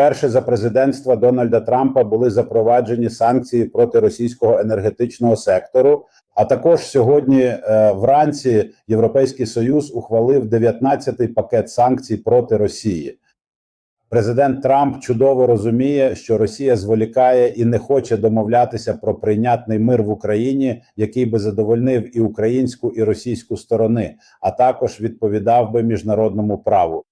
Перше за президентства Дональда Трампа були запроваджені санкції проти російського енергетичного сектору. А також сьогодні е, вранці Європейський Союз ухвалив 19-й пакет санкцій проти Росії. Президент Трамп чудово розуміє, що Росія зволікає і не хоче домовлятися про прийнятний мир в Україні, який би задовольнив і українську, і російську сторони, а також відповідав би міжнародному праву.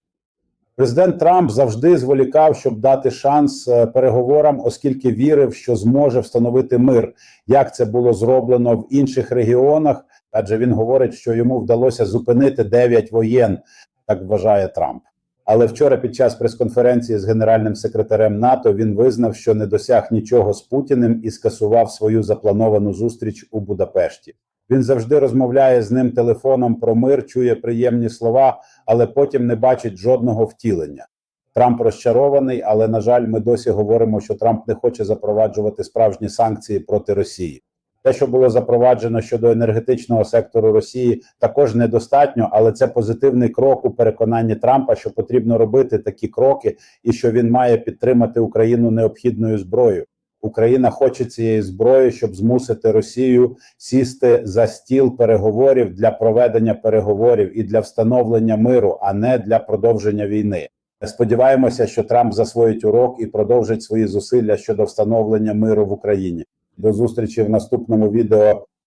Президент Трамп завжди зволікав, щоб дати шанс е, переговорам, оскільки вірив, що зможе встановити мир, як це було зроблено в інших регіонах. Адже він говорить, що йому вдалося зупинити 9 воєн, так вважає Трамп. Але вчора, під час прес-конференції з генеральним секретарем НАТО, він визнав, що не досяг нічого з Путіним і скасував свою заплановану зустріч у Будапешті. Він завжди розмовляє з ним телефоном про мир, чує приємні слова, але потім не бачить жодного втілення. Трамп розчарований, але на жаль, ми досі говоримо, що Трамп не хоче запроваджувати справжні санкції проти Росії. Те, що було запроваджено щодо енергетичного сектору Росії, також недостатньо, але це позитивний крок у переконанні Трампа, що потрібно робити такі кроки, і що він має підтримати Україну необхідною зброєю. Україна хоче цієї зброї, щоб змусити Росію сісти за стіл переговорів для проведення переговорів і для встановлення миру, а не для продовження війни. Сподіваємося, що Трамп засвоїть урок і продовжить свої зусилля щодо встановлення миру в Україні. До зустрічі в наступному відео